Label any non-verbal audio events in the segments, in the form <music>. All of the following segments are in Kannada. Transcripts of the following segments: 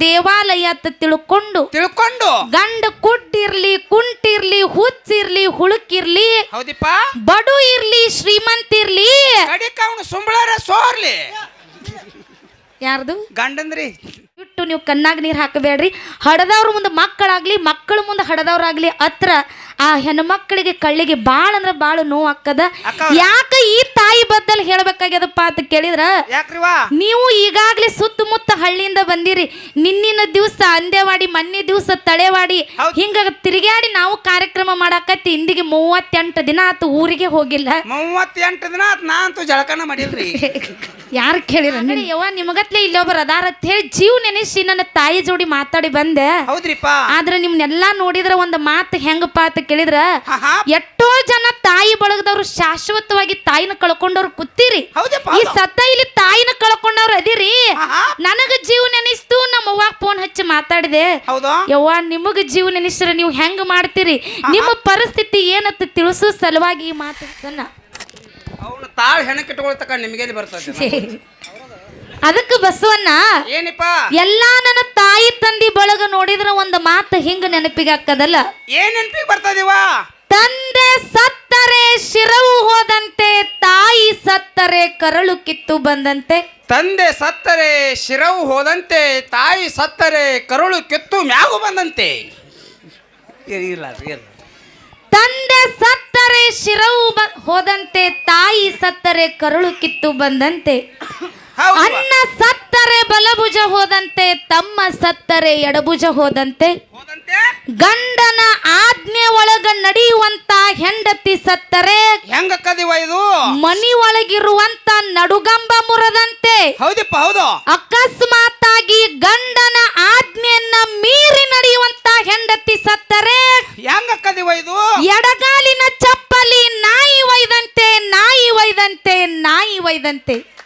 ದೇವಾಲಯ ಅಂತ ತಿಳ್ಕೊಂಡು ತಿಳ್ಕೊಂಡು. ಗಂಡ ಕುಡ್ಡಿರ್ಲಿ ಕುಂಟಿರ್ಲಿ ಹುಚ್ಚಿರ್ಲಿ ಹುಳುಕಿರ್ಲಿ ಹೌದಿಪ್ಪ? ಬಡು ಇರ್ಲಿ ಶ್ರೀಮಂತ ಇರ್ಲಿ. ಕಡಿಕ ಅವನು ಸುಂಬಳಾರ ಸೋರ್ಲಿ. ಯಾರ್ದು? ಗಂಡಂದ್ರಿ. ಇಟ್ಟು ನೀವು ಕಣ್ಣಾಗ ನೀರು ಹಾಕಬೇಡ್ರಿ. ಹಡದವ್ರ ಮುಂದೆ ಮಕ್ಕಳಾಗ್ಲಿ ಮಕ್ಕಳ ಮುಂದೆ ಹಡದವ್ರಾಗ್ಲಿ ಹತ್ರ ಆ ಹೆಣ್ಮಕ್ಳಿಗೆ ಕಳ್ಳಿಗೆ ಭಾಳ ಅಂದ್ರೆ ಭಾಳ ನೋವು ಹಾಕದ ಯಾಕ ಈ ತಾಯಿ ಬದ್ದಲ್ ಹೇಳ್ಬೇಕಾಗ್ಯದಪ್ಪ ಅಂತ ಕೇಳಿದ್ರ? ಯಾಕ್ರಿವಾ ನೀವು ಈಗಾಗ್ಲೇ ಸುತ್ತಮುತ್ತ ಹಳ್ಳಿಯಿಂದ ಬಂದಿರಿ. ನಿನ್ನಿನ ದಿವಸ ಅಂದೇವಾಡಿ ಮೊನ್ನೆ ದಿವಸ ತಳೆವಾಡಿ. ಹಿಂಗ ತಿರುಗಾಡಿ ನಾವು ಕಾರ್ಯಕ್ರಮ ಮಾಡಾಕತ್ತಿ ಇಂದಿಗೆ ಮೂವತ್ತೆಂಟು ದಿನ ಆತು ಊರಿಗೆ ಹೋಗಿಲ್ಲ. ಮೂವತ್ತೆಂಟು ದಿನ ಆತು ನಾ ಜಳಕನ ಮಾಡಿಲ್ರಿ. <laughs> ಯಾರು ಕೇಳಿರ ಯವ್ವ ನಿಮಗತ್ಲೆ ಇಲ್ಲೊಬ್ಬರು ಅದಾರ ಅಂತ ಹೇಳಿ ಜೀವ ನೆನೆಸಿ ನನ್ನ ತಾಯಿ ಜೋಡಿ ಮಾತಾಡಿ ಬಂದೆ. ಹೌದ್ರಿಪ್ಪ ಆದ್ರೆ ನಿಮ್ನೆಲ್ಲಾ ನೋಡಿದ್ರ ಒಂದು ಮಾತು ಹೆಂಗಪ್ಪ ಅಂತ ಕೇಳಿದ್ರ? ಎಷ್ಟೋ ಜನ ತಾಯಿ ಬಳಗದವ್ರು ಶಾಶ್ವತವಾಗಿ ತಾಯಿನ ಕಳ್ಕೊಂಡವ್ರು ಕೂತೀರಿ. ಈ ಸತ್ತ ಇಲ್ಲಿ ತಾಯಿನ ಕಳ್ಕೊಂಡವ್ರು ಅದಿರಿ. ನನಗ ಜೀವ ನೆನಿಸ್ತು ನಮ್ಮ ಅವ್ವಾಗ ಫೋನ್ ಹಚ್ಚಿ ಮಾತಾಡಿದೆ. ಹೌದು. ಯವ್ವ ನಿಮಗ ಜೀವ ನೆನೆಸ್ರೆ ನೀವು ಹೆಂಗ್ ಮಾಡ್ತೀರಿ? ನಿಮ್ಮ ಪರಿಸ್ಥಿತಿ ಏನಂತ ತಿಳಿಸು ಸಲುವಾಗಿ ಈ ಮಾತು ಸಣ್ಣ ಅವನು ತಾಳ್ ಹೆಣಕ್ಕೆ ಇಟ್ಕೊಳ್ತಕ್ಕ ನಿಮಗೆಲ್ಲಿ ಬರ್ತದೆ? <laughs> ಅದಕ್ಕೆ ಬಸವಣ್ಣ ಏನಿಪ್ಪ? ಎಲ್ಲಾ ನನ್ನ ತಾಯಿ ತಂದಿ ಬಳಗ ನೋಡಿದ್ರ ಒಂದು ಮಾತು ಹಿಂಗ ನೆನಪಿಗೆ ಹಾಕದಲ್ಲ ಏನ್ ನೆನಪಿಗೆ ಬರ್ತದಿವ? ತಂದೆ ಸತ್ತರೆ ಶಿರವು ಹೋದಂತೆ ತಾಯಿ ಸತ್ತರೆ ಕರಳು ಕಿತ್ತು ಬಂದಂತೆ. ತಂದೆ ಸತ್ತರೆ ಶಿರವು ಹೋದಂತೆ ತಾಯಿ ಸತ್ತರೆ ಕರುಳು ಕಿತ್ತು ಮ್ಯಾಗು ಬಂದಂತೆ. ಇಲ್ಲ. ತಂದೆ ಸತ್ತರೆ ಶಿರವು ಬ- ಹೋದಂತೆ ತಾಯಿ ಸತ್ತರೆ ಕರುಳು ಕಿತ್ತು ಬಂದಂತೆ. ಅನ್ನ ಸತ್ತರೆ ಬಲಭುಜ ಹೋದಂತೆ ತಮ್ಮ ಸತ್ತರೆ ಎಡಭುಜ ಹೋದಂತೆ. ಹೋದಂತೆ? ಗಂಡನ ಆಜ್ಞೆ ಒಳಗ ನಡೆಯುವಂತ ಹೆಂಡತಿ ಸತ್ತರೆ. ಹೆಂಗ ಕದಿವ ಇದು? ಮನಿ ಒಳಗಿರುವಂತ ನಡುಗಂಬ ಮುರದಂತೆ. ಹೌದಪ್ಪ ಹೌದು. ಅಕಸ್ಮಾತಾಗಿ ಗಂಡನ ಆಜ್ಞೆಯನ್ನ ಮೀರಿ ನಡೆಯುವಂತ ಹೆಂಡತಿ ಸತ್ತರೆ. ಹೆಂಗ ಕದಿವ ಇದು? ಎಡಗಾಲಿನ ಚಪ್ಪಲಿ ನಾಯಿ ವೈದಂತೆ ನಾಯಿ ವೈದಂತೆ ನಾಯಿ ಒಯ್ದಂತೆ.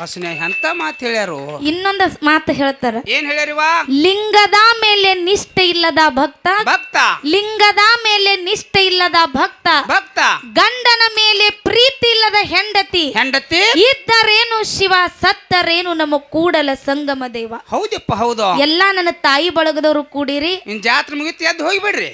ಎಂತ ಮಾತು ಹೇಳ್ಯಾರು. ಇನ್ನೊಂದು ಮಾತು ಹೇಳ್ತಾರ. ಏನ್ ಹೇಳ್ಯಾರಿವ ಲಿಂಗದ ಮೇಲೆ ನಿಷ್ಠೆ ಇಲ್ಲದ ಭಕ್ತ. ಭಕ್ತ. ಲಿಂಗದ ಮೇಲೆ ನಿಷ್ಠೆ ಇಲ್ಲದ ಭಕ್ತ. ಭಕ್ತ. ಗಂಡನ ಮೇಲೆ ಪ್ರೀತಿ ಇಲ್ಲದ ಹೆಂಡತಿ. ಹೆಂಡತಿ? ಇದ್ದರೇನು ಶಿವ ಸತ್ತರೇನು ನಮ್ಮ ಕೂಡಲ ಸಂಗಮ ದೇವ. ಹೌದಪ್ಪ ಹೌದು. ಎಲ್ಲಾ ನನ್ನ ತಾಯಿ ಬಳಗದವರು ಕೂಡಿರಿ. ಇನ್ ಜಾತ್ರೆ ಮುಗಿತು ಎದ್ದು ಹೋಗಿಬಿಡ್ರಿ.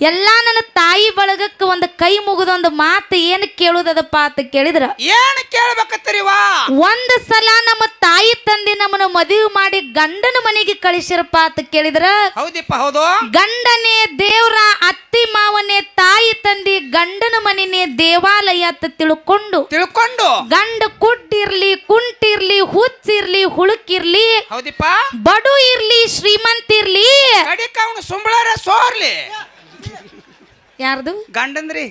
ಎಲ್ಲಾ ನನ್ನ ತಾಯಿ ಬಳಗಕ್ಕೆ ಒಂದು ಕೈ ಮುಗಿದ ಒಂದು ಮಾತು ಏನು ಕೇಳುದದಪ್ಪ ಅಂತ ಕೇಳಿದ್ರ? ಏನ್ ಕೇಳ್ಬೇಕತ್ತರಿವಾ ಒಂದ್ ಸಲ ನಮ್ಮ ತಾಯಿ ತಂದೆ ನಮ್ಮನ್ನ ಮದುವೆ ಮಾಡಿ ಗಂಡನ ಮನೆಗೆ ಕಳಿಸಿರಪ್ಪ ಅಂತ ಕೇಳಿದ್ರ? ಹೌದಿಪ್ಪ ಹೌದು. ಗಂಡನೇ ದೇವ್ರ ಅತ್ತಿ ಮಾವನೇ ತಾಯಿ ತಂದಿ ಗಂಡನ ಮನೆನೇ ದೇವಾಲಯ ಅಂತ ತಿಳ್ಕೊಂಡು ತಿಳ್ಕೊಂಡು. ಗಂಡ ಕುಡ್ಡಿರ್ಲಿ ಕುಂಟಿರ್ಲಿ ಹುಚ್ಚಿರ್ಲಿ ಹುಳುಕಿರ್ಲಿ ಹೌದಿಪ್ಪ. ಬಡು ಇರ್ಲಿ ಶ್ರೀಮಂತ ಇರ್ಲಿ. ಕಡಿಕ ಅವನು ಸುಂಬಳಾರ ಸೋರ್ಲಿ. ಯಾರ್ದು? ಗಂಡಂದ್ರಿ.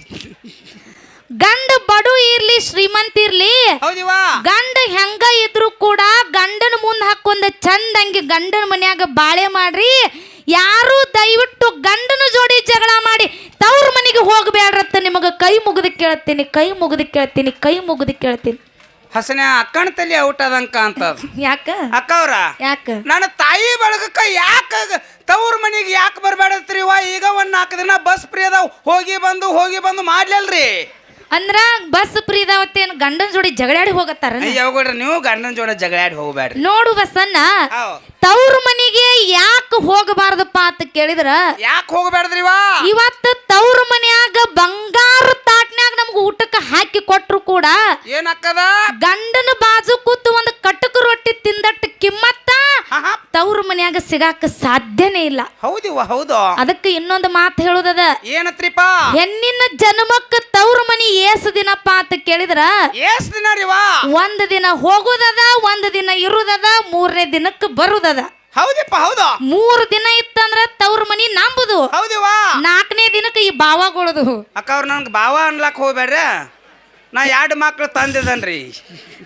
ಗಂಡ ಬಡು ಇರ್ಲಿ ಶ್ರೀಮಂತ ಇರ್ಲಿ. ಹೌದಿವ ಗಂಡ ಹೆಂಗ ಇದ್ರು ಕೂಡ ಗಂಡನ ಮುಂದೆ ಹಾಕೊಂದ ಚಂದಂಗಿ ಗಂಡನ ಮನ್ಯಾಗ ಬಾಳೆ ಮಾಡ್ರಿ. ಯಾರು ದಯವಿಟ್ಟು ಗಂಡನ ಜೋಡಿ ಜಗಳ ಮಾಡಿ ತವ್ರ ಮನೆಗೆ ಹೋಗ್ಬೇಡ್ರತ್ತ ನಿಮಗ. ಕೈ ಮುಗಿದು ಕೇಳ್ತೀನಿ ಕೈ ಮುಗಿದು ಕೇಳ್ತೀನಿ ಕೈ ಮುಗಿದು ಕೇಳ್ತೀನಿ. ಹಸನೆ ಅಕ್ಕನ ತಲೆ ಔಟ್ ಅದಂಕ ಅಂತ <laughs> ಯಾಕ? ಅಕ್ಕ ಅವ್ರ ಯಾಕ? ನನ್ನ ತಾಯಿ ಬಳಗಕ್ಕ ಯಾಕ ತವ್ರ ಮನೆಗೆ ಯಾಕೆ ವಾ ಈಗ ಒಂದ್ ನಾಲ್ಕು ದಿನ ಬಸ್ ಫ್ರೀ ಅದಾವ. ಹೋಗಿ ಬಂದು ಹೋಗಿ ಬಂದು ಮಾಡ್ಲಲ್ರಿ. ಅಂದ್ರ ಬಸ್ ಪ್ರೀದಾವತ್ತೇನು ಗಂಡನ ಜೋಡಿ ಜಗಳಾಡಿ ಹೋಗತ್ತಾರ ಯಾವಾಗ ನೀವು ಗಂಡನ ಜೋಡಿ ಜಗಳಾಡಿ ಹೋಗ್ಬೇಡ್ರಿ ನೋಡು ಬಸ್ಸನ್ನ ಅವ್. ತವ್ರ ಮನೆಗೆ ಯಾಕೆ ಹೋಗಬಾರ್ದಪ್ಪ ಅಂತ ಕೇಳಿದ್ರ? ಯಾಕೆ ಹೋಗ್ಬೇಡ್ದ್ರಿವ ಇವತ್ತು ತವ್ರ ಮನ್ಯಾಗ ಬಂಗಾರ ತಾಟ್ನ್ಯಾಗ ನಮ್ಗೆ ಊಟಕ್ಕೆ ಹಾಕಿ ಕೊಟ್ರು ಕೂಡ ಏನಕ್ಕದ? ಗಂಡನ ಬಾಜು ಕೂತು ಒಂದು ಮನ್ಯಾಗ ಸಿಗಾಕ ಸಾಧ್ಯನೇ ಇಲ್ಲ. ಹೌದಿವ ಹೌದು. ಅದಕ್ಕೆ ಇನ್ನೊಂದು ಮಾತು ಹೇಳುದದ. ಏನತ್ರಿಪ್ಪ? ಹೆಣ್ಣಿನ ಜನ್ಮಕ್ಕ ತವ್ರ ಮನಿ ಏಸ್ ದಿನಪ್ಪ ಅಂತ ಕೇಳಿದ್ರ? ಏಸ್ ದಿನ ರೀವ ಒಂದ್ ದಿನ ಹೋಗುದದ ಒಂದ್ ದಿನ ಇರುದದ ಮೂರನೇ ದಿನಕ್ಕೆ ಬರುದದ. ಹೌದಪ್ಪ ಹೌದು. ಮೂರು ದಿನ ಇತ್ತಂದ್ರ ತವ್ರ ಮನಿ ನಂಬುದು. ಹೌದಿವಾ ನಾಲ್ಕನೇ ದಿನಕ್ಕೆ ಈ ಬಾವಾಗೊಳದು ಅಕ್ಕ ಅವ್ರು ನನ್ಗೆ ಬಾವ ಅನ್ಲಕ್ ಹೋಗ್ಬೇಡ್ರಿ ನಾ ಎರಡು ಮಕ್ಳು ತಂದಿದ್ದನ್ರಿ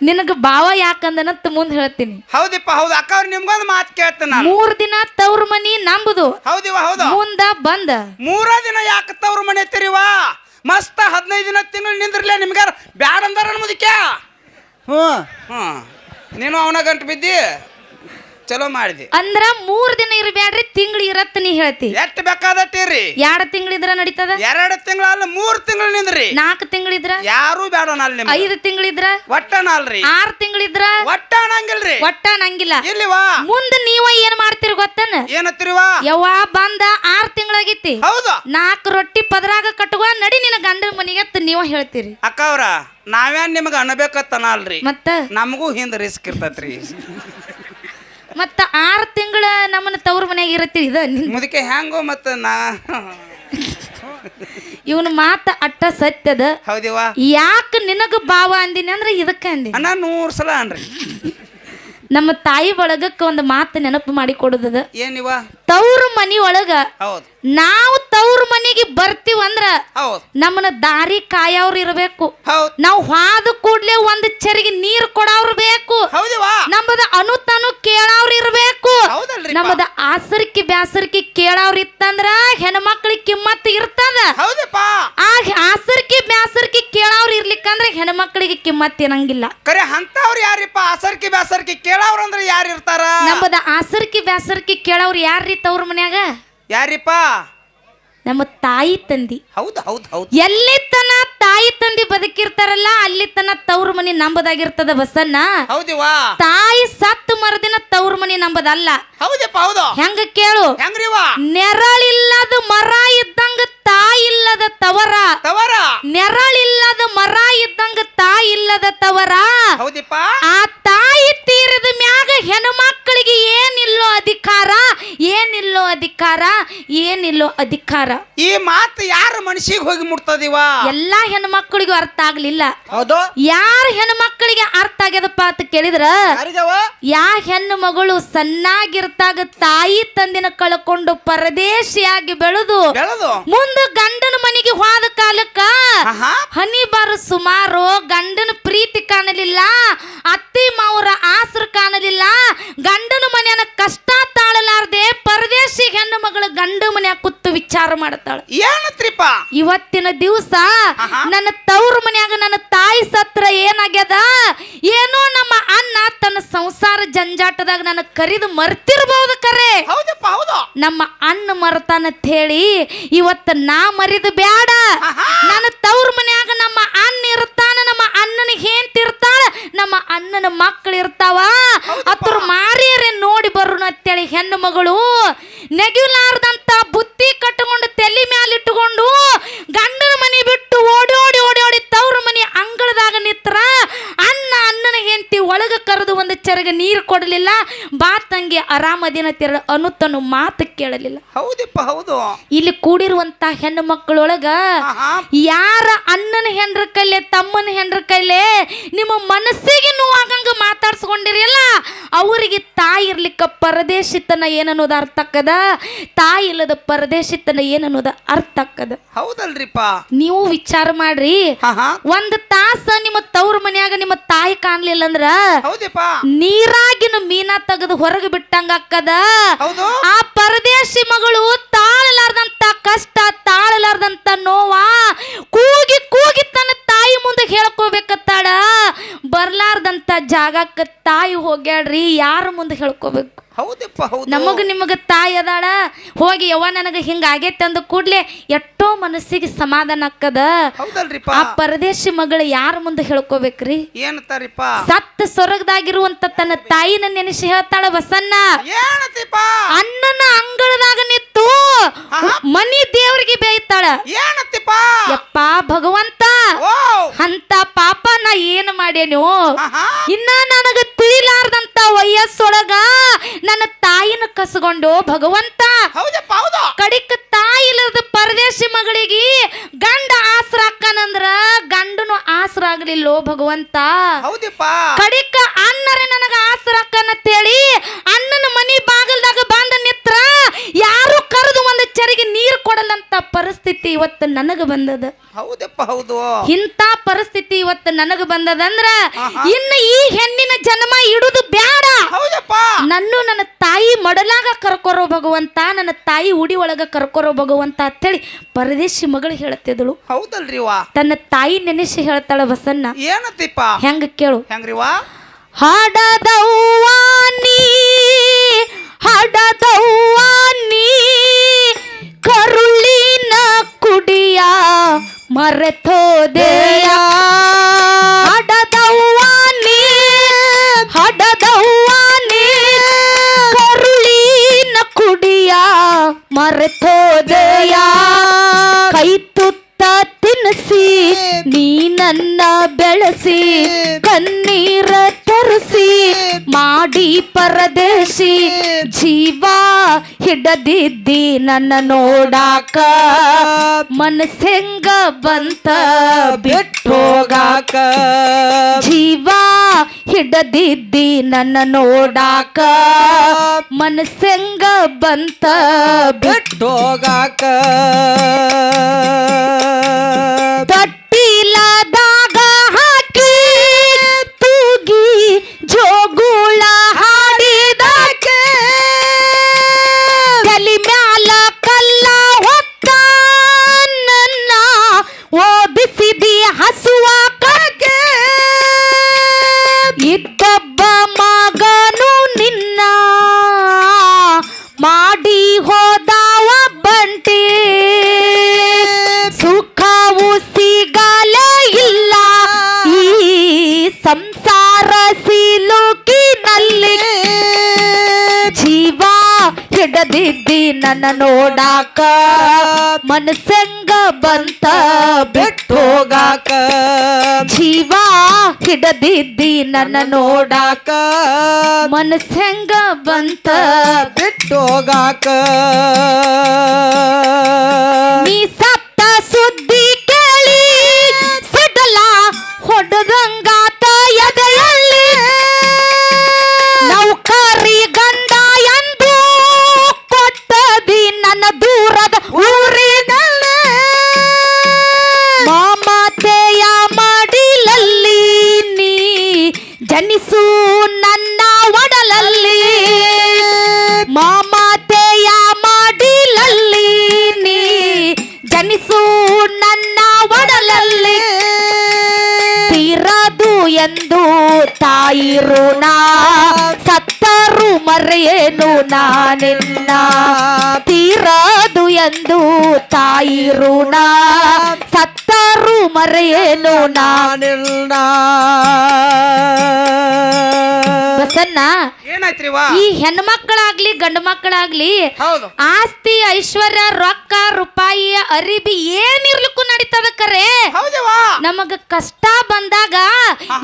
ನಿನಗ ಬಾವ ಯಾಕಂದನಂತ ಮುಂದೆ ಹೇಳ್ತೀನಿ. ಹೌದಿಪ್ಪ ಹೌದು. ಅಕ್ಕ ಅವ್ರು ನಿಮ್ಗೊಂದು ಮಾತು ಕೇಳ್ತೇನೆ ನಾನು. ಮೂರ್ ದಿನ ತವ್ರ ಮನಿ ನಂಬುದು. ಹೌದಿವ ಹೌದು. ಮುಂದ ಬಂದ. ಮೂರ ದಿನ ಯಾಕೆ ತವ್ರ ಮನೆ ತಿರಿವ ಮಸ್ತ ಹದಿನೈದು ದಿನ ತಿಂಗಳು ನಿಂದ್ರಲ್ಲ ನಿಮ್ಗಾರ ಬ್ಯಾಡ ಅಂದಾರ ಮುದಕ್ಯ ಹ್ಞೂ ಹ್ಞೂ ನೀನು ಅವನ ಗಂಟು ಬಿದ್ದಿ? ಚಲೋ ಮಾಡಿದೆ. ಅಂದ್ರ ಮೂರ್ ದಿನ ಇರಬ್ಯಾಡ್ರಿ ತಿಂಗಳು ಇರತ್ತ ನೀ ಹೇಳ್ತಿ. ಎಷ್ಟು ಬೇಕಾದಟ್ಟಿರಿ? ಎರಡ್ ತಿಂಗಳಿದ್ರ ನಡೀತದ? ಎರಡು ತಿಂಗಳಲ್ಲ ಮೂರ್ ತಿಂಗಳ ನಿಂದ್ರಿ. ನಾಲ್ಕು ತಿಂಗಳಿದ್ರ ಯಾರು ಬೇಡ ಅಲ್ಲಿ ಐದು ತಿಂಗಳಿದ್ರ ಒಟ್ಟನಲ್ರಿ ಆರ್ ತಿಂಗಳಿದ್ರ ಒಟ್ಟ ಅನ್ನಂಗಿಲ್ರಿ ಒಟ್ಟ ನಂಗಿಲ್ಲ ಇಲ್ಲಿವಾ ಮುಂದ ನೀವ ಏನ್ ಮಾಡ್ತೀರಿ ಗೊತ್ತನ? ಏನತ್ತಿರಿವಾ ಯವ್ವ ಬಂದ ಆರ್ ತಿಂಗಳಾಗಿತ್ತಿ ಹೌದು. ನಾಲ್ಕು ರೊಟ್ಟಿ ಪದರಾಗ ಕಟ್ಟುವ ನಡಿ ನಿನ್ನ ಗಂಡನ ಮನೆಗೆ ಅಂತ ನೀವ ಹೇಳ್ತೀರಿ. ಅಕ್ಕ ಅವ್ರ ನಾವೇನ್ ನಿಮ್ಗೆ ಅನ್ನಬೇಕತ್ತನಲ್ರಿ ಮತ್ತ? ನಮಗೂ ಹಿಂದ್ ರಿಸ್ಕ್ ಇರ್ತೈತ್ರಿ. ಮತ್ತ ಆರ್ ತಿಂಗಳ ನಮ್ಮನ್ನ ತವ್ರ ಮನ್ಯಾಗ ಇರತ್ತೀರಿ ಇದ ಮುದಕ್ಕೆ ಹೆಂಗೋ ಮತ್ತ ನಾ? ಇವನ ಮಾತ ಅಟ್ಟ ಸತ್ಯದ ಹೌದಿವಾ ಯಾಕ ನಿನಗ ಭಾವ ಅಂದಿನಿ ಅಂದ್ರೆ ಇದಕ್ಕ ಅಂದಿನಿ. ಅಣ್ಣ ನೂರ್ ಸಲ ಅನ್ರಿ. ನಮ್ಮ ತಾಯಿ ಒಳಗಕ್ಕ ಒಂದು ಮಾತು ನೆನಪು ಮಾಡಿ ಕೊಡುದದ. ಏನಿವ ತವ್ರ ಮನಿ ಒಳಗ ಹೌದು. ನಾವು ತವ್ರ ಮನೆಗೆ ಬರ್ತೀವಂದ್ರ ಹೌದು. ನಮ್ಮನ್ನ ದಾರಿ ಕಾಯವ್ರು ಇರಬೇಕು. ಹೌದು. ನಾವು ಹಾದ ಕೂಡ್ಲೆ ಒಂದ್ ಚರಿಗೆ ನೀರ್ ಕೊಡವ್ರು ಬೇಕು. ಹೌದಿವಾ ನಮ್ಮದ ಅನುತನು ಕೇಳವ್ರು ಇರಬೇಕು. ಹೌದಲ್ರಿ ನಮ್ಮದ ಆಸರಿಕೆ ಬ್ಯಾಸರಿಕೆ ಕೇಳವ್ರ ಇತ್ತಂದ್ರ ಹೆಣ್ಮಕ್ಳಿಗೆ ಕಿಮ್ಮತ್ ಇರ್ತದ. ಹೌದಪ್ಪ. ಆ ಆಸರಿಕೆ ಬ್ಯಾಸರಿಕೆ ಕೇಳವ್ರು ಇರ್ಲಿಕ್ಕಂದ್ರ ಹೆಣ್ಮಕ್ಳಿಗೆ ಕಿಮ್ಮತ್ ಇರಂಗಿಲ್ಲ ಕರೆ ಅಂತವ್ರು ಯಾರಿಪ್ಪ? ಬ್ಯಾಸರ್ಕಿ ಕೇಳವ್ರ ಅಂದ್ರೆ ಯಾರು ಇರ್ತಾರ? ನಮ್ಮದ ಆಸರಿಕೆ ಬ್ಯಾಸರಿಕೆ ಕೇಳವ್ರು ಯಾರ್ರಿ ತವ್ರ ಮನ್ಯಾಗ? ಯಾರಿಪ್ಪ? ನಮ್ಮ ತಾಯಿ ತಂದಿ. ಹೌದು ಹೌದು ಹೌದು. ಎಲ್ಲಿ ತಾಯಿ ತಂದಿ ಬದುಕಿರ್ತಾರಲ್ಲ ಅಲ್ಲಿತನ ತವ್ರ ಮನಿ ನಂಬದಾಗಿರ್ತದ ಬಸನ್ನ ಹೌದಿವಾ ತಾಯಿ ಸತ್ತು ಮರದಿನ ತವ್ರ ಮನಿ ನಂಬದಲ್ಲ. ಹೌದಪ್ಪ ಹೌದು. ಹೆಂಗ ಕೇಳು? ಹೆಂಗ್ರಿವಾ ನೆರಳಿಲ್ಲದ ಮರ ಇದ್ದಂಗ ತಾಯಿ ಇಲ್ಲದ ತವರ. ತವರ? ನೆರಳಿಲ್ಲದ ಮರ ಇದ್ದಂಗ ತಾಯಿ ಇಲ್ಲದ ತವರ. ಹೌದಿಪ್ಪ. ಆ ತಾಯಿ ತೀರದ ಮ್ಯಾಗ ಹೆಣ್ಮಕ್ಕಳಿಗೆ ಏನಿಲ್ಲೋ ಅಧಿಕಾರ ಏನಿಲ್ಲೋ ಅಧಿಕಾರ ಏನಿಲ್ಲೋ ಅಧಿಕಾರ. ಈ ಮಾತು ಯಾರ ಮನಸ್ಸಿಗೆ ಹೋಗಿ ಮುಟ್ತದಿವ? ಎಲ್ಲಾ ಹೆಣ್ಮಕ್ಳಿಗೂ ಅರ್ಥ ಆಗ್ಲಿಲ್ಲ. ಹೌದು. ಯಾರ ಹೆಣ್ಮಕ್ಳಿಗೆ ಅರ್ಥ ಆಗ್ಯದಪ್ಪ ಅಂತ ಕೇಳಿದ್ರ? ಯಾರಿಗವ ಯಾ ಹೆಣ್ಣು ಮಗಳು ಸಣ್ಣಾಗಿರ್ತಾಗ ತಾಯಿ ತಂದಿನ ಕಳ್ಕೊಂಡು ಪರದೇಶಿಯಾಗಿ ಬೆಳೆದು ಬೆಳೆದು? ಮುಂದ ಗಂಡನ ಮನೆಗೆ ಹೋದ ಕಾಲಕ್ಕ ಆಹಾ. ಹನಿ ಬಾರ ಸುಮಾರು ಗಂಡನ ಪ್ರೀತಿ ಕಾಣಲಿಲ್ಲ. ಅತ್ತಿ ಮಾವರ ಆಸರು ಕಾಣಲಿಲ್ಲ. ವಿಚಾರ ಮಾಡ್ತಾಳ ಏನತ್ರಿಪ್ಪ? ಇವತ್ತಿನ ದಿವಸ ನನ್ನ ತವ್ರ ಮನ್ಯಾಗ ನನ್ನ ತಾಯಿ ಸತ್ರ ಏನಾಗ್ಯದ? ಏನೋ ನಮ್ಮ ಅಣ್ಣ ತನ್ನ ಸಂಸಾರ ಜಂಜಾಟದಾಗ ನನ್ನ ಕರಿದು ಮರ್ತಿರ್ಬಹುದು ಕರೆ. ಹೌದಪ್ಪ ಹೌದು. ನಮ್ಮ ಅಣ್ಣ ಮರತಾನಂತ ಹೇಳಿ ಇವತ್ತ ನಾ ಮರಿದು ಬ್ಯಾಡ. ನನ್ನ ತವ್ರ ಮನ್ಯಾಗ ನಮ್ಮ ಅಣ್ಣ ಇರ್ತಾನ ನಮ್ಮ ಅಣ್ಣನ ಹೇಂತಿರ್ತಾಳ ನಮ್ಮ ಅಣ್ಣನ ಮಕ್ಕಳು ಇರ್ತಾವ. ಅದ್ರ ಮಾರಿಯರೇ ನೋಡಿ ಬರೋಣ ಅಂತೇಳಿ ಹೆಣ್ಣು ಮಗಳು. ನೆಗಿಲಾರ್ದಂತ ಬುತ್ತಿ ಕಟ್ಟಿಕೊಂಡು ತಲೆ ಮ್ಯಾಲ ಇಟ್ಟುಕೊಂಡು ಗಂಡನ ಮನೆ ಬಿಟ್ಟು ಓಡಿ ಓಡಿ ಓಡಿ ಓಡಿ ತವ್ರ ಮನೆ ಅಂಗಳದಾಗ ನಿತ್ರ ಅಣ್ಣ ಅಣ್ಣನ ಹೆಂಡತಿ ಒಳಗೆ ಕರೆದು ಒಂದು ಚರಗ ನೀರು ಕೊಡಲಿಲ್ಲ. ಬಾ ತಂಗಿ ಆರಾಮದಿನ ತೆರ ಅನ್ನುತ್ತನು ಮಾತು ಕೇಳಲಿಲ್ಲ. ಹೌದಪ್ಪ ಹೌದು. ಇಲ್ಲಿ ಕೂಡಿರುವಂತ ಹೆಣ್ಣು ಮಕ್ಕಳೊಳಗ ಯಾರ ಅಣ್ಣನ ಹೆಂಡ್ರ ಕೈಲೆ ತಮ್ಮನ ಹೆಂಡ್ರ ಕೈಲೆ ನಿಮ್ಮ ಮನಸ್ಸಿಗೆ ನೋವಾಗಂಗ ಮಾತಾಡ್ಸ್ಕೊಂಡಿರಲ್ಲ ಅವರಿಗೆ ತಾಯಿ ಇರ್ಲಿಕ್ಕ ಪರದೇಶಿತನ ಏನನ್ನೋದು ಅರ್ಥ ಆಕದ ತಾಯಿ ಇಲ್ಲದ ಪರದೇಶಿತನ ಏನನ್ನೋದ ಅರ್ಥ ಆಕ್ಕದ ಹೌದಲ್ರಿಪ್ಪ. ನೀವು ವಿಚಾರ ಮಾಡ್ರಿ. ಒಂದ್ ತಾಸ ನಿಮ್ಮ ತವ್ರ ಮನ್ಯಾಗ ನಿಮ್ಮ ತಾಯಿ ಕಾಣ್ಲಿಲ್ಲ ಅಂದ್ರ ನೀರಾಗಿನ ಮೀನಾ ತೆಗೆದು ಹೊರಗೆ ಬಿಟ್ಟಂಗ ಅಕ್ಕದ ಆ ಪರದೇಶಿ ಮಗಳು ತಾಳಲಾರ್ದಂತ ಕಷ್ಟ ತಾಳಲಾರ್ದಂತ ನೋವಾ ಕೂಗಿ ಕೂಗಿ ತನ್ನ ತಾಯಿ ಮುಂದೆ ಹೇಳ್ಕೋಬೇಕತ್ತಾಳ? ಬರ್ಲಾರ್ದಂತ ಜಾಗಕ್ಕೆ ತಾಯಿ ಹೋಗ್ಯಾಡ್ರಿ ಯಾರ ಮುಂದೆ ಹೇಳ್ಕೋಬೇಕು? ಹೌದಪ್ಪ ಹೌದು. ನಮಗ ನಿಮಗ ತಾಯಿ ಅದಾಳ. ಹೋಗಿ ಯವ್ವ ನನಗ ಹಿಂಗ ಆಗೈತೆ ಅಂದ ಕೂಡ್ಲೆ ಎಷ್ಟೋ ಮನಸ್ಸಿಗೆ ಸಮಾಧಾನ ಹೌದಲ್ರಿಪ್ಪ. ಆ ಪರದೇಶಿ ಮಗಳು ಯಾರ ಮುಂದೆ ಹೇಳ್ಕೋಬೇಕ್ರಿ? ಏನತ್ತಾರಿಪ್ಪ ಸತ್ತ ಸೊರಗದಾಗಿರುವಂತ ತನ್ನ ತಾಯಿನ ನೆನೆಸಿ ಹೇಳ್ತಾಳ ಬಸನ್ನ ಅಣ್ಣನ ಅಂಗಳದಾಗ ನಿತ್ತು ಮನಿ ದೇವ್ರಿಗೆ ಬೇಯ್ತಾಳ. ಯಪ್ಪ ಭಗವಂತ ಓ. ಅಂತ ಪಾಪ ನಾ ಏನ್ ಮಾಡೇನು ಇನ್ನ ನನಗ ತಿಳಿಲಾರ್ದಂತ ವಯಸ್ಸೊಳಗ ನನ್ನ ತಾಯಿನ ಕಸ್ಕೊಂಡು ಭಗವಂತ! ಹೌದಪ್ಪ ಹೌದು. ಕಡಿಕ ತಾಯಿ ಇಲ್ಲದ ಪರದೇಶಿ ಮಗಳಿಗೆ ಗಂಡ ಆಸರ ಅಕ್ಕನಂದ್ರ ಗಂಡನು ಆಸರ ಆಗ್ಲಿಲ್ಲೋ ಭಗವಂತ! ಹೌದಪ್ಪ. ಕಡಿಕ ಅಣ್ಣರೇ ನನಗ ಆಸರ ಅಕ್ಕನಂತೇಳಿ ಅಣ್ಣನ ಮನಿ ಬಾಗಲ್ದಾಗ ಬಂದ ನಿತ್ರ ಯಾರು ಕರೆದು ಒಂದು ಚರಿಗೆ ನೀರು ಕೊಡಲಂತ ಪರಿಸ್ಥಿತಿ ಇವತ್ತು ನನಗ ಬಂದದ. ಹೌದಪ್ಪ ಹೌದು. ಇಂತ ಪರಿಸ್ಥಿತಿ ಇವತ್ತು ನನಗ ಬಂದದಂದ್ರ ಇನ್ನು ಈ ಹೆಣ್ಣಿನ ಜನ್ಮ ಇಡುದು ಬ್ಯಾಡ. ತಾಯಿ ಮಡಲಾಗ ಕರ್ಕೊರೋ ಭಗವಂತ ನನ್ನ ತಾಯಿ ಉಡಿ ಒಳಗ ಕರ್ಕೊರೋ ಭಗವಂತ ಅಂತೇಳಿ ಪರದೇಶಿ ಮಗಳು ಹೇಳ್ತಿದಳು ಹೌದಲ್ರಿವಾ ತನ್ನ ತಾಯಿ ನೆನೆಸಿ ಹೇಳ್ತಾಳ ಬಸನ್ನ ಏನತ್ತಿಪ್ಪ ಹೆಂಗ ಕೇಳು. ಹೆಂಗ್ರಿವಾ ಹಾಡದವ್ವ ನೀ ಹಡದವ್ವ ನೀ ಕರುಳಿನ ಕುಡಿಯ ಮರೆತೋದೆಯ? ಮರೆತೋದೆಯ ಕೈ ತುತ್ತ ತಿನ್ನಿಸಿ, ನೀ ನನ್ನ ಬೆಳೆಸಿ, ಕಣ್ಣೀರ ತರಿಸಿ, ಮಾಡಿ ಪರದೇಶಿ, ಜೀವ ಹಿಡದಿದ್ದಿ ನನ್ನ ನೋಡಾಕ. ಮನಸ್ಸೆಂಗ ಬಂತ ಬಿಟ್ಟೋಗಾಕ ಜೀವ ಹಿಡದಿದ್ದಿ ನನ್ನ ನೋಡಾಕ. ಮನಸ್ಸೆಂಗ ಬಂತ ಬಿಟ್ಟೋಗಾಕ. ತೊಟ್ಟಿಲದಾಗ ನನ್ನ ನೋಡಾಕ ಮನಸ್ಸಂಗ ಬಂತ ಬಿಟ್ಟೋಗಾಕ ಜೀವ ಹಿಡದಿದ್ದಿ ನನ್ನ ನೋಡಾಕ ಮನಸ್ಸಂಗ ಬಂತ ಬಿಟ್ಟೋಗಾಕ ನೀ ಸುದ್ದಿ ನಾನಿನ್ನ ತೀರದು ಎಂದು ತಾಯಿ ಋಣ ಸತ್ತರು ಮರೆಯೇನು ನಾ ನಾನಿಲ್ಲ ಬಸನ್ನ ವಾ ಈ ಹೆಣ್ಮಕ್ಳಾಗ್ಲಿ ಗಂಡು ಮಕ್ಕಳಾಗ್ಲಿ ಹೌದು. ಆಸ್ತಿ ಐಶ್ವರ್ಯ ರೊಕ್ಕ ರೂಪಾಯಿ ಅರಿಬಿ ಏನಿರ್ಲಿಕ್ಕೂ ನಡೀತದ ಕರೆ. ಹೌದವಾ ನಮಗ ಕಷ್ಟ ಬಂದಾಗ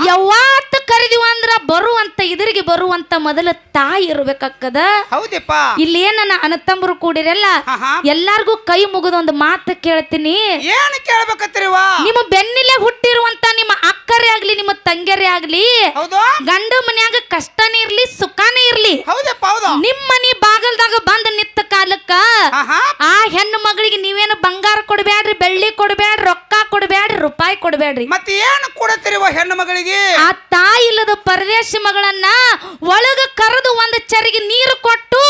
ಯಾವತ್ತ ಕರೆದಿವ ಅಂದ್ರ ಬರುವಂತ ಇದ್ರಿಗೆ ಬರುವಂತ ಮೊದಲ ತಾಯಿ ಇರ್ಬೇಕಾಕ್ಕದ ಹೌದಪ್ಪ. ಇಲ್ಲಿ ಏನನ್ನ ಅನತಂಬರು ಕೂಡಿರಲ್ಲ. ಎಲ್ಲಾರ್ಗೂ ಕೈ ಮುಗಿದೊಂದು ಮಾತು ಕೇಳ್ತೀನಿ. ಏನು ನಿಮ್ಮ ಬೆನ್ನಿಲೆ ಹುಟ್ಟಿರುವಂತ ನಿಮ್ಮ ಅಕ್ಕರೇ ಆಗ್ಲಿ ನಿಮ್ಮ ತಂಗಿಯರೇ ಆಗ್ಲಿ ಗಂಡ ಮನ್ಯಾಗ ಕಷ್ಟನೇ ಇರ್ಲಿ ಸುಖಾನೇ ಇರ್ಲಿ. ಹೌದಪ್ಪ ಹೌದು. ನಿಮ್ ಮನಿ ಬಾಗಲ್ದಾಗ ಬಂದ್ ನಿತ್ತ ಕಾಲಕ್ಕ ಆಹಾ. ಆ ಹೆಣ್ಣು ಮಗಳಿಗೆ ನೀವೇನು ಬಂಗಾರ ಕೊಡ್ಬೇಡ್ರಿ ಬೆಳ್ಳಿ ಕೊಡ್ಬೇಡ್ರಿ ರೊಕ್ಕ ಕೊಡ್ಬೇಡ್ರಿ ರೂಪಾಯಿ ಕೊಡ್ಬೇಡ್ರಿ ಮತ್ತೆ ಏನು ಕೊಡತ್ತಿರುವ ಹೆಣ್ಣು ಮಗಳಿಗೆ? ಆ ತಾಯಿ ಇಲ್ಲದ ಪರದೇಶಿ ಮಗಳನ್ನ ಒಳಗ ಕರೆದು ಒಂದು ಚರಿಗೆ ನೀರು ಕೊಟ್ಟು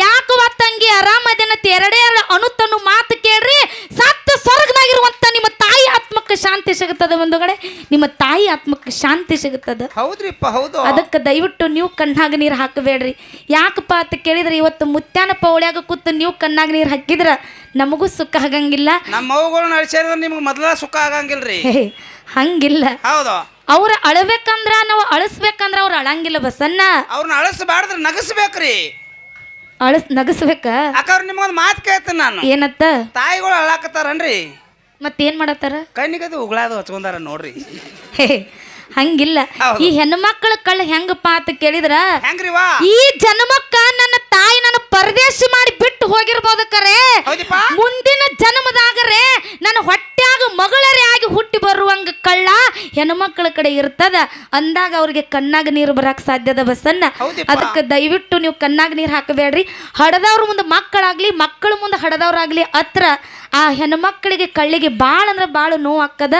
ಯಾಕವ ತಂಗಿ ಆರಾಮದಿನ ಎರಡೇ ಎರಡು ಅಣುತನು ಮಾತು ಕೇಳ್ರಿ ಸತ್ತ ಸ್ವರ್ಗದಾಗಿರುವಂತ ನಿಮ್ಮ ತಾಯಿ ಆತ್ಮಕ್ಕೆ ಶಾಂತಿ ಸಿಗುತ್ತದೆ ಒಂದುಗಡೆ ನಿಮ್ಮ ತಾಯಿ ಆತ್ಮಕ್ಕೆ ಶಾಂತಿ ಸಿಗುತ್ತದೆ? ಹೌದ್ರಿಪ್ಪ ಹೌದು. ಅದಕ್ಕೆ ದಯವಿಟ್ಟು ನೀವು ಕಣ್ಣಾಗ ನೀರು ಹಾಕಬೇಡ್ರಿ. ಯಾಕಪ್ಪ ಅಂತ ಕೇಳಿದ್ರೆ ಇವತ್ತು ಮುತ್ಯಾನ ಪೌಳ್ಯಾಗ ಕೂತು ನೀವು ಕಣ್ಣಾಗ ನೀರು ಹಾಕಿದ್ರ ನಮಗೂ ಸುಖ ಆಗಂಗಿಲ್ಲ. ನಮ್ಮ ಅವುಗಳು ನಡೆಸಿದ್ರೆ ನಿಮ್ಗೆ ಮೊದಲ ಸುಖ ಆಗಂಗಿಲ್ರಿ. ಹಂಗಿಲ್ಲ. ಹೌದು. ಅವ್ರ ಅಳಬೇಕಂದ್ರ ನಾವು ಅಳಿಸ್ಬೇಕಂದ್ರ ಅವ್ರು ಅಳಂಗಿಲ್ಲ ಬಸನ್ನ ಅವ್ರನ್ನ ಅಳಸಬಾರ್ದ್ರೆ ನಗಸ್ಬೇಕ್ರಿ. ಅಳಸ್ ನಗಸ್ಬೇಕ? ಅಕ್ಕವ್ರ ನಿಮ್ಗೊಂದು ಮಾತು ಕೇಳ್ತೀನಿ ನಾನು. ಏನತ್ತ? ತಾಯಿಗಳು ಅಳಾಕತ್ತಾರನ್ರಿ ಮತ್ತೇನ್ ಮಾಡತ್ತಾರ? ಕಣ್ಣಿಗದು ಉಗಳಾದು ಹಚ್ಕೊಂಡಾರ ನೋಡ್ರಿ. ಹೇ, ಹಂಗಿಲ್ಲ. ಈ ಹೆಣ್ಮಕ್ಳ ಮಕ್ಕಳ ಕಳ್ಳ ಹೆಂಗಪ್ಪ ಅಂತ ಕೇಳಿದ್ರ ಈ ಜನ್ಮಕ್ಕ ನನ್ನ ತಾಯಿ ನನ್ನ ಪರದೇಶ ಮಾಡಿ ಬಿಟ್ಟು ಹೋಗಿರ್ಬೋದು ಕರೆ? ಹೌದಪ್ಪ. ಮುಂದಿನ ಜನ್ಮದಾಗರೆ ನನ್ನ ಹೊಟ್ಟ್ಯಾಗ ಮಗಳರೇ ಆಗಿ ಹುಟ್ಟಿ ಬರುವಂಗ ಕಳ್ಳ ಹೆಣ್ಮಕ್ಳ ಕಡೆ ಇರ್ತದ. ಅಂದಾಗ ಅವ್ರಿಗೆ ಕಣ್ಣಾಗ ನೀರು ಬರಾಕ್ ಸಾಧ್ಯದ ಹೌದಪ್ಪ. ಅದಕ್ಕೆ ದಯವಿಟ್ಟು ನೀವು ಕಣ್ಣಾಗ ನೀರು ಹಾಕಬೇಡ್ರಿ. ಹಡದವ್ರ ಮುಂದೆ ಮಕ್ಕಳಾಗ್ಲಿ ಮಕ್ಕಳ ಮುಂದೆ ಹಡದವ್ರಾಗ್ಲಿ ಹತ್ರ ಆ ಹೆಣ್ಮಕ್ಳಿಗೆ ಕಳ್ಳಿಗೆ ಬಾಳ ಅಂದ್ರೆ ಬಾಳ ನೋವು ಆಕ್ಕದ.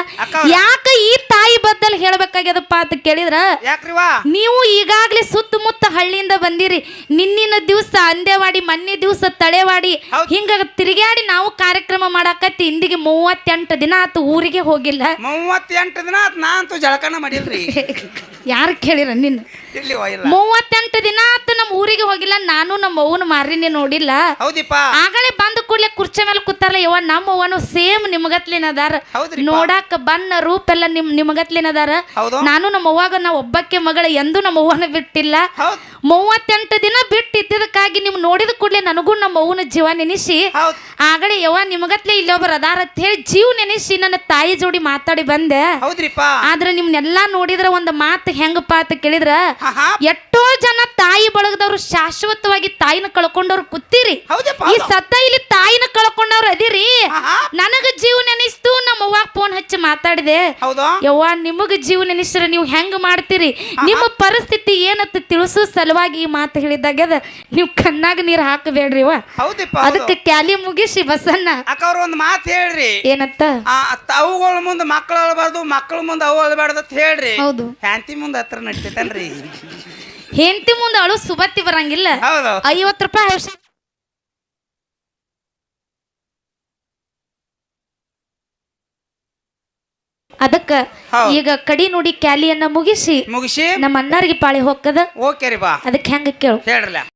ಯಾಕ ಈ ತಾಯಿ ಬದ್ದಲ್ ಹೇಳ್ಬೇಕಾಗ್ಯದಪ್ಪ ಅಂತ ಕೇಳಿದ್ರ? ಯಾಕ್ರಿವಾ ನೀವು ಈಗಾಗ್ಲೇ ಸುತ್ತಮುತ್ತ ಹಳ್ಳಿಯಿಂದ ಬಂದಿರಿ. ನಿನ್ನಿನ ದಿವಸ ಅಂದೇವಾಡಿ ಮೊನ್ನೆ ದಿವಸ ತಳೆವಾಡಿ. ಹಿಂಗ ತಿರುಗಾಡಿ ನಾವು ಕಾರ್ಯಕ್ರಮ ಮಾಡಾಕತ್ತಿ ಇಂದಿಗೆ ಮೂವತ್ತೆಂಟು ದಿನ ಆತು ಊರಿಗೆ ಹೋಗಿಲ್ಲ. ಮೂವತ್ತೆಂಟು ದಿನ ಆತು ನಾ ಅಂತೂ ಜಳಕನ ಮಾಡಿಲ್ರಿ. <laughs> ಯಾರು ಕೇಳಿರ ನಿನ್ನ? ಇಲ್ಲಿ ಮೂವತ್ತೆಂಟು ದಿನ ಆತು ನಮ್ಮ ಊರಿಗೆ ಹೋಗಿಲ್ಲ ನಾನು ನಮ್ಮ ಅವ್ವನ ಮಾರಿನೇ ನೋಡಿಲ್ಲ. ಹೌದಿಪ್ಪ. ಆಗಲೇ ಬಂದ ಕೂಡಲೇ ಕುರ್ಚಿ ಮೇಲೆ ಕೂತಾರಲ್ಲ ಯವ್ವ ನಮ್ಮ ಅವ್ವನು ಸೇಮ್ ನಿಮಗತ್ಲಿನ ಅದಾರ ಹೌದ್ರಿಪ್ಪ. ನೋಡಾಕ ಬಣ್ಣ ರೂಪ ಎಲ್ಲ ನಿಮ್ ನಿಮಗತ್ಲಿನ ಅದಾರ ಹೌದು. ನಾನು ನಮ್ಮ ಅವ್ವಾಗ ನಾ ಒಬ್ಬಕ್ಕೆ ಮಗಳ ಎಂದು ನಮ್ಮ ಅವ್ವನ ಬಿಟ್ಟಿಲ್ಲ. ಹೌದ್. ಮೂವತ್ತೆಂಟು ದಿನ ಬಿಟ್ಟಿದ್ದಕ್ಕಾಗಿ ಇದ್ದಿದ್ದಕ್ಕಾಗಿ ನಿಮ್ ನೋಡಿದ ಕೂಡಲೇ ನನಗೂ ನಮ್ಮ ಅವ್ವನ ಜೀವ ನೆನೆಸಿ. ಹೌದ್. ಆಗಲೇ ಯವ್ವ ನಿಮಗತ್ಲೆ ಇಲ್ಲೊಬ್ಬರು ಅದಾರ ಅಂತ ಹೇಳಿ ಜೀವ ನೆನೆಸಿ ನನ್ನ ತಾಯಿ ಜೋಡಿ ಮಾತಾಡಿ ಬಂದೆ. ಹೌದ್ರಿಪ್ಪ? ಆದ್ರೆ ನಿಮ್ನೆಲ್ಲಾ ನೋಡಿದ್ರ ಒಂದು ಮಾತು ಹೆಂಗಪ್ಪ ಅಂತ ಕೇಳಿದ್ರ ಎಷ್ಟೋ ಜನ ತಾಯಿ ಬಳಗದವ್ರು ಶಾಶ್ವತವಾಗಿ ತಾಯಿನ ಕಳ್ಕೊಂಡವ್ರು ಕೂತೀರಿ. ಹೌದಪ್ಪ ಈ ಸತ್ತ ಇಲ್ಲಿ ತಾಯಿನ ಕಳ್ಕೊಂಡವ್ರು ಅದಿರಿ. ನನಗ ಜೀವ ನೆನೆಸ್ತು ನಮ್ಮ ಅವ್ವಾಗ ಫೋನ್ ಹಚ್ಚಿ ಮಾತಾಡಿದೆ. ಹೌದು. ಯವ್ವ ನಿಮಗ ಜೀವ ನೆನೆಸಿದ್ರೆ ನೀವು ಹೆಂಗ್ ಮಾಡ್ತೀರಿ? ನಿಮ್ಮ ಪರಿಸ್ಥಿತಿ ಏನತ್ತ ತಿಳಿಸೋ ಸಲುವಾಗಿ ಈ ಮಾತು ಹೇಳಿದಾಗ್ಯದ ನೀವು ಕಣ್ಣಾಗ ನೀರು ಹಾಕಬೇಡ್ರಿ ಅವ್ವ ಹೌದಿಪ್ಪ ಅದಕ್ಕೆ ಕ್ಯಾಲಿ ಮುಗಿಸಿ ಬಸನ್ನ ಅಕ್ಕ ಅವ್ರ ಒಂದು ಮಾತು ಹೇಳ್ರಿ. ಏನತ್ತ? ಆ ಅವುಗಳ ಮುಂದೆ ಮಕ್ಕಳು ಅಳಬಾರ್ದು ಮಕ್ಕಳ ಮುಂದೆ ಅವು ಅಳಬಾರ್ದು ಅಂತ ಹೇಳ್ರಿ. ಹೌದು. ಹ್ಯಾಂತಿ ಮುಂದೆ ಹತ್ರ ನಡಿತೈತನ್ರಿ? ಹೆಂಡತಿ ಮುಂದೆ ಅಳು ಸುಬತ್ತಿ ಬರಂಗಿಲ್ಲ. ಹೌದು. ಐವತ್ತು ರೂಪಾಯಿ ಔಷಧ ಅದಕ್ಕ ಈಗ ಕಡಿ ನುಡಿ ಕ್ಯಾಲಿಯನ್ನ ಮುಗಿಸಿ ಮುಗಿಸಿ? ನಮ್ಮ ಅಣ್ಣಾರಿಗೆ ಪಾಳಿ ಹೋಗ್ತದ? ಓಕೆ ರೀ ಬಾ. ಅದಕ್ಕೆ ಹೆಂಗ ಕೇಳು. ಹೇಳ್ರಲ್ಲ.